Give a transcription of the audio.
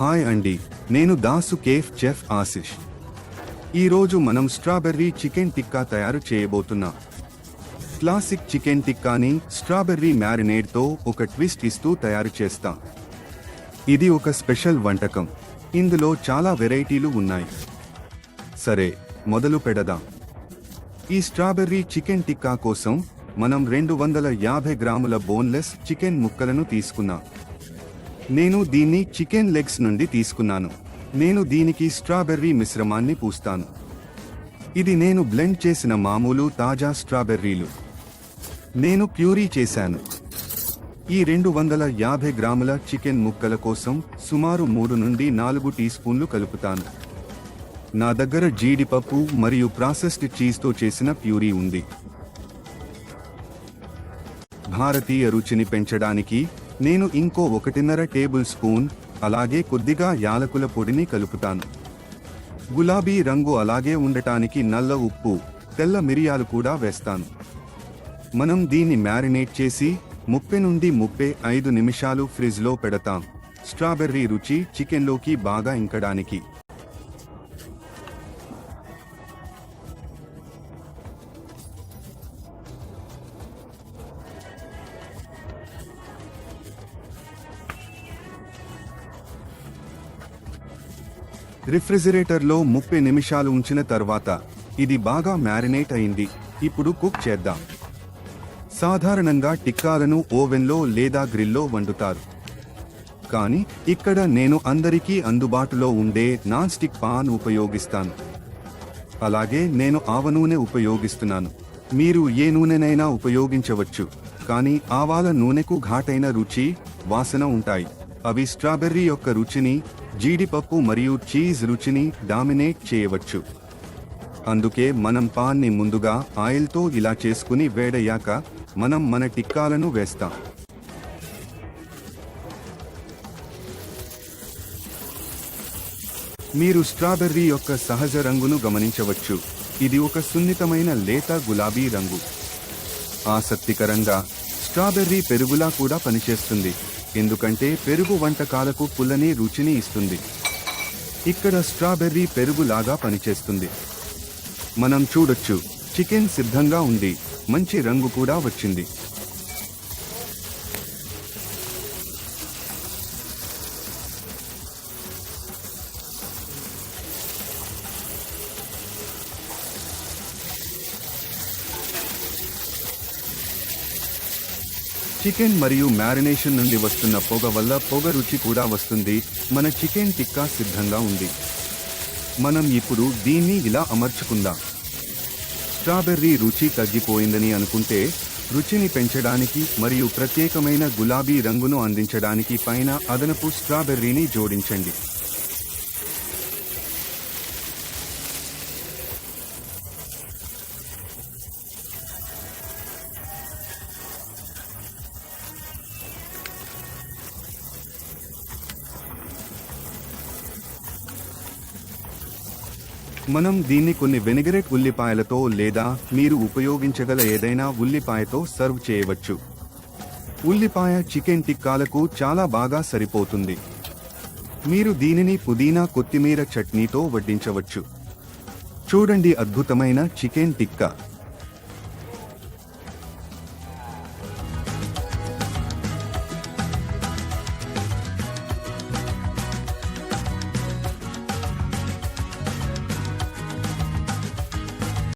Hi అండి నేను Dasu cafe chef Ashish. ఈరోజు మనం స్ట్రాబెర్రీ చికెన్ టిక్కా తయారు చేయబోతున్నాం క్లాసిక్ చికెన్ టిక్కాని స్ట్రాబెర్రీ మ్యారినేడ్తో ఒక ట్విస్ట్ ఇస్తూ తయారు చేస్తాం. ఇది ఒక స్పెషల్ వంటకం. ఇందులో చాలా వెరైటీలు ఉన్నాయి. సరే మొదలు పెడదాం. ఈ స్ట్రాబెర్రీ చికెన్ టిక్కా కోసం మనం రెండు వందల యాభై గ్రాముల బోన్లెస్ చికెన్ ముక్కలను తీసుకున్నాం నేను దీన్ని చికెన్ లెగ్స్ నుండి తీసుకున్నాను. నేను దీనికి స్ట్రాబెర్రీ మిశ్రమాన్ని పూస్తాను. ఇది నేను బ్లెండ్ చేసిన మామూలు తాజా స్ట్రాబెర్రీలు. నేను ప్యూరీ చేశాను. ఈ రెండు వందల యాభై గ్రాముల చికెన్ ముక్కల కోసం సుమారు మూడు నుండి నాలుగు టీ స్పూన్లు కలుపుతాను. నా దగ్గర జీడిపప్పు మరియు ప్రాసెస్డ్ చీజ్తో చేసిన ప్యూరీ ఉంది. భారతీయ రుచిని పెంచడానికి నేను ఇంకో ఒకటిన్నర టేబుల్ స్పూన్ అలాగే కొద్దిగా యాలకుల పొడిని కలుపుతాను. గులాబీ రంగు అలాగే ఉండటానికి నల్ల ఉప్పు తెల్ల మిరియాలు కూడా వేస్తాను. మనం దీన్ని మ్యారినేట్ చేసి ముప్పై నుండి ముప్పై ఐదు నిమిషాలు ఫ్రిజ్లో పెడతాం. స్ట్రాబెర్రీ రుచి చికెన్లోకి బాగా ఇంకడానికి. రిఫ్రిజిరేటర్లో ముప్పై నిమిషాలు ఉంచిన తర్వాత ఇది బాగా మ్యారినేట్ అయింది. ఇప్పుడు కుక్ చేద్దాం. సాధారణంగా టిక్కాలను ఓవెన్లో లేదా గ్రిల్లో వండుతారు. కానీ ఇక్కడ నేను అందరికీ అందుబాటులో ఉండే నాన్ స్టిక్ పాన్ ఉపయోగిస్తాను. అలాగే నేను ఆవ నూనె ఉపయోగిస్తున్నాను. మీరు ఏ నూనెనైనా ఉపయోగించవచ్చు. కానీ ఆవాల నూనెకు ఘాటైన రుచి వాసన ఉంటాయి. అవి స్ట్రాబెర్రీ యొక్క రుచిని జీడిపప్పు మరియు చీజ్ రుచిని డామినేట్ చేయవచ్చు. అందుకే మనం పాన్ని ముందుగా ఆయిల్తో ఇలా చేసుకుని వేడయ్యాక మనం మన టిక్కాలను వేస్తాం. మీరు స్ట్రాబెర్రీ యొక్క సహజ రంగును గమనించవచ్చు. ఇది ఒక సున్నితమైన లేత గులాబీ రంగు. ఆసక్తికరంగా స్ట్రాబెర్రీ పెరుగులా కూడా పనిచేస్తుంది. ఎందుకంటే పెరుగు వంటకాలకు పుల్లని రుచిని ఇస్తుంది. ఇక్కడ స్ట్రాబెర్రీ పెరుగులాగా పనిచేస్తుంది. మనం చూడొచ్చు చికెన్ సిద్ధంగా ఉంది మంచి రంగు కూడా వచ్చింది. చికెన్ మరియు మ్యారినేషన్ నుండి వస్తున్న పొగ వల్ల పొగ రుచి కూడా వస్తుంది. మన చికెన్ టిక్కా సిద్ధంగా ఉంది. మనం ఇప్పుడు దీన్ని ఇలా అమర్చుకుందాం. స్ట్రాబెర్రీ రుచి తగ్గిపోయిందని అనుకుంటే రుచిని పెంచడానికి మరియు ప్రత్యేకమైన గులాబీ రంగును అందించడానికి పైన అదనపు స్ట్రాబెర్రీని జోడించండి. మనం దీన్ని కొన్ని వెనిగరెట్ ఉల్లిపాయలతో లేదా మీరు ఉపయోగించగల ఏదైనా ఉల్లిపాయతో సర్వ్ చేయవచ్చు. ఉల్లిపాయ చికెన్ టిక్కాలకు చాలా బాగా సరిపోతుంది. మీరు దీనిని పుదీనా కొత్తిమీర చట్నీతో వడ్డించవచ్చు. చూడండి అద్భుతమైన చికెన్ టిక్కా.